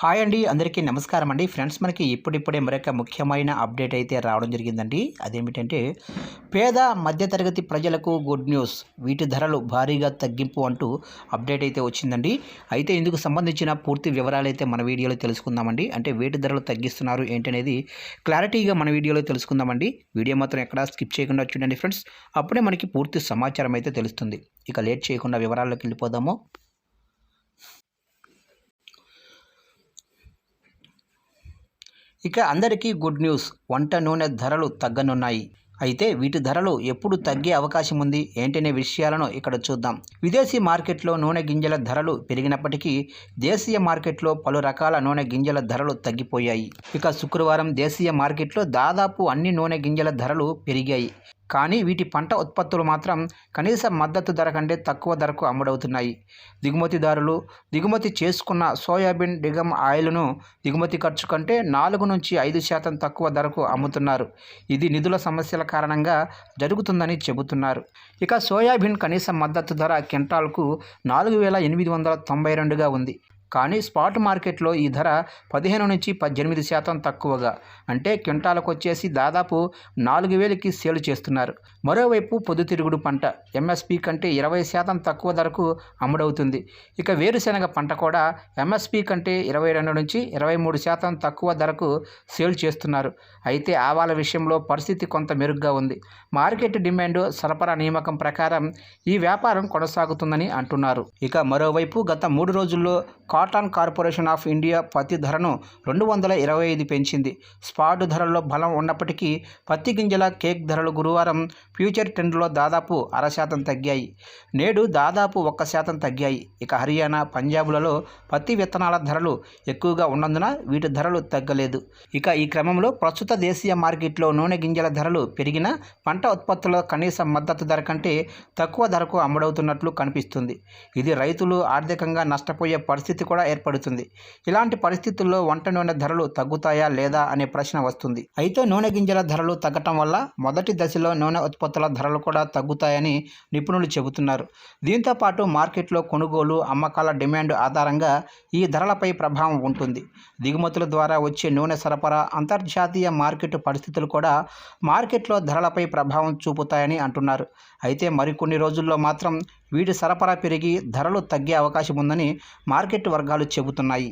Hi అండి అందరికీ నమస్కారం అండి. ఫ్రెండ్స్ మనకి ఇప్పుడిప్పుడే మరొక ముఖ్యమైన అప్డేట్ అయితే రావడం జరిగిందండి. అదేమిటంటే పేద మధ్యతరగతి ప్రజలకు గుడ్ న్యూస్ వీటి ధరలు భారీగా తగ్గింపు అంటూ అప్డేట్ అయితే వచ్చిందండి. అయితే ఇందుకు సంబంధించిన పూర్తి వివరాలు అయితే మన వీడియోలో తెలుసుకుందామండి. అంటే వీటి ధరలు తగ్గిస్తున్నారు ఏంటనేది క్లారిటీగా మన వీడియోలో తెలుసుకుందామండి. వీడియో మాత్రం ఎక్కడా స్కిప్ చేయకుండా చూడండి ఫ్రెండ్స్. అప్పుడే మనకి పూర్తి సమాచారం అయితే తెలుస్తుంది. ఇక లేట్ చేయకుండా వివరాల్లోకి వెళ్ళిపోదాము. ఇక అందరికీ గుడ్ న్యూస్. వంట నూనె ధరలు తగ్గనున్నాయి. అయితే వీటి ధరలు ఎప్పుడు తగ్గే అవకాశం ఉంది ఏంటనే విషయాలను ఇక్కడ చూద్దాం. విదేశీ మార్కెట్లో నూనె గింజల ధరలు పెరిగినప్పటికీ దేశీయ మార్కెట్లో పలు రకాల నూనె గింజల ధరలు తగ్గిపోయాయి. ఇక శుక్రవారం దేశీయ మార్కెట్లో దాదాపు అన్ని నూనె గింజల ధరలు పెరిగాయి. కానీ వీటి పంట ఉత్పత్తులు మాత్రం కనీస మద్దతు ధర కంటే తక్కువ ధరకు అమ్ముడవుతున్నాయి. దిగుమతిదారులు దిగుమతి చేసుకున్న సోయాబీన్ డిగమ్ ఆయిల్ను దిగుమతి ఖర్చు కంటే నాలుగు నుంచి ఐదు శాతం తక్కువ ధరకు అమ్ముతున్నారు. ఇది నిధుల సమస్యల కారణంగా జరుగుతుందని చెబుతున్నారు. ఇక సోయాబీన్ కనీస మద్దతు ధర క్వింటాల్కు నాలుగు వేల ఎనిమిది వందల తొంభై రెండుగా ఉంది. కానీ స్పాట్ మార్కెట్లో ఈ ధర పదిహేను నుంచి పద్దెనిమిది శాతం తక్కువగా. అంటే క్వింటాలకు వచ్చేసి దాదాపు నాలుగు వేలకి సేల్ చేస్తున్నారు. మరోవైపు పొద్దుతిరుగుడు పంట ఎంఎస్పి కంటే ఇరవై శాతం తక్కువ ధరకు అమ్ముడవుతుంది. ఇక వేరుశెనగ పంట కూడా ఎంఎస్పి కంటే ఇరవై రెండు నుంచి ఇరవై మూడు శాతం తక్కువ ధరకు సేల్ చేస్తున్నారు. అయితే ఆవాల విషయంలో పరిస్థితి కొంత మెరుగ్గా ఉంది. మార్కెట్ డిమాండ్ సరఫరా నియామకం ప్రకారం ఈ వ్యాపారం కొనసాగుతుందని అంటున్నారు. ఇక మరోవైపు గత మూడు రోజుల్లో కాటన్ కార్పొరేషన్ ఆఫ్ ఇండియా పత్తి ధరను రెండు వందల ఇరవై ఐదు పెంచింది. స్పాట్ ధరల్లో బలం ఉన్నప్పటికీ పత్తి గింజల కేక్ ధరలు గురువారం ఫ్యూచర్ ట్రెండ్లో దాదాపు అర శాతం తగ్గాయి. నేడు దాదాపు ఒక్క శాతం తగ్గాయి. ఇక హర్యానా పంజాబ్లలో పత్తి విత్తనాల ధరలు ఎక్కువగా ఉన్నందున వీటి ధరలు తగ్గలేదు. ఇక ఈ క్రమంలో ప్రస్తుత దేశీయ మార్కెట్లో నూనె గింజల ధరలు పెరిగిన పంట ఉత్పత్తుల కనీస మద్దతు ధర కంటే తక్కువ ధరకు అమ్ముడవుతున్నట్లు కనిపిస్తుంది. ఇది రైతులు ఆర్థికంగా నష్టపోయే పరిస్థితి కూడా ఏర్పడుతుంది. ఇలాంటి పరిస్థితుల్లో వంట నూనె ధరలు తగ్గుతాయా లేదా అనే ప్రశ్న వస్తుంది. అయితే నూనె గింజల ధరలు తగ్గటం వల్ల మొదటి దశలో నూనె ఉత్పత్తుల ధరలు కూడా తగ్గుతాయని నిపుణులు చెబుతున్నారు. దీంతో పాటు మార్కెట్లో కొనుగోలు అమ్మకాల డిమాండ్ ఆధారంగా ఈ ధరలపై ప్రభావం ఉంటుంది. దిగుమతుల ద్వారా వచ్చే నూనె సరఫరా అంతర్జాతీయ మార్కెట్ పరిస్థితులు కూడా మార్కెట్లో ధరలపై ప్రభావం చూపుతాయని అంటున్నారు. అయితే మరికొన్ని రోజుల్లో మాత్రం వీటి సరఫరా పెరిగి ధరలు తగ్గే అవకాశం ఉందని మార్కెట్ వర్గాలు చెబుతున్నాయి.